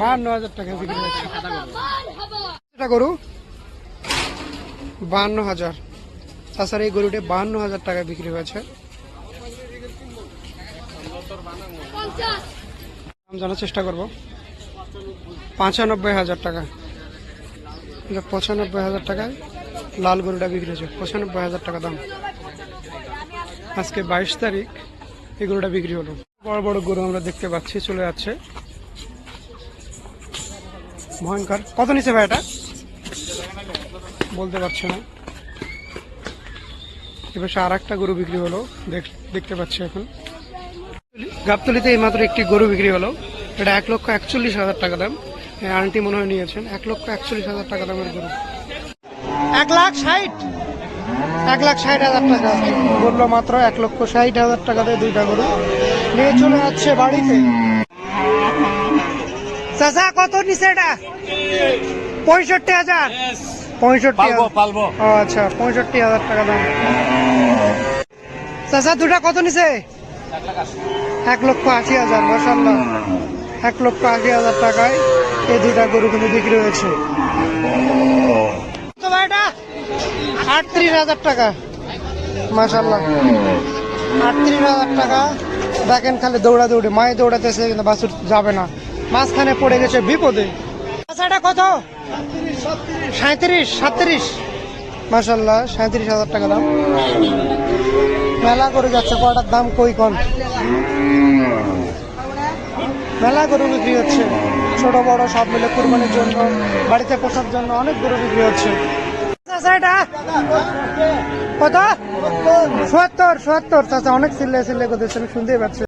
বাহান্ন হাজার টাকা। বিক্রি এটা গরু? বাহান্ন হাজার। তাছাড়া এই গরুটি বাহান্ন হাজার টাকা বিক্রি হয়েছে। দাম জানার চেষ্টা করব। পঁচানব্বই হাজার টাকা। এটা পঁচানব্বই হাজার টাকায় লাল গরুটা বিক্রি হয়েছে। পঁচানব্বই হাজার টাকা দাম। আজকে বাইশ তারিখ এই গরুটা বিক্রি হলো। বড় বড় গরু আমরা দেখতে পাচ্ছি, চলে যাচ্ছে। ভয়ঙ্কর কত নিচে ভাই এটা? বলতে পারছে না। এবার সে আর একটা গরু বিক্রি হলো, দেখ- দেখতে পাচ্ছি এখন। গাবতলিতে এই মাত্র একটি গরু বিক্রি হলো। এটা এক লক্ষ একচল্লিশ হাজার টাকা দাম। আন্টি মনে হয় নিয়েছেন, এক লক্ষ একচল্লিশ হাজার টাকা দামের গরু। এক লাখ ষাট। এক লাখ ষাট হাজার টাকা। বলল মাত্র এক লক্ষ ষাট হাজার টাকা দিয়ে দুইটা গরু। নিয়ে চলে যাচ্ছে বাড়িতে। চাচা কত নিচে এটা? পঁয়ষট্টি হাজার। পঁয়ষট্টি আচ্ছা পঁয়ষট্টি হাজার টাকা দাম। চাচা দুটা কত নিছে? এক লক্ষ আশি হাজার মাসাল্লাহ এক লক্ষ আশি হাজার টাকায় এই দুটা গরু কিন্তু বিক্রি হয়েছে। আটত্রিশ হাজার টাকা। মাসাল্লাহ আটত্রিশ হাজার টাকা। দেখেন খালি দৌড়া দৌড়ে মায়ে দৌড়াতেছে কিন্তু বাসুর যাবে না। মাঝখানে পড়ে গেছে বিপদে। এটা কত? সাঁত্রিশ সাতত্রিশ মাসাল্লাহ সাঁত্রিশ হাজার টাকা দাম। মেলা করে যাচ্ছে কটার দাম কই কম মেলা গরু বিক্রি হচ্ছে। ছোট, বড়, সব মিলে কুরবানির জন্য, বাড়িতে পোষার জন্য অনেক গরু বিক্রি হচ্ছে। চাচা এটা কত? সত্তর সত্তর। চাচা অনেক সিল্লে সিল্লে করতেছে শুনতেই পাচ্ছি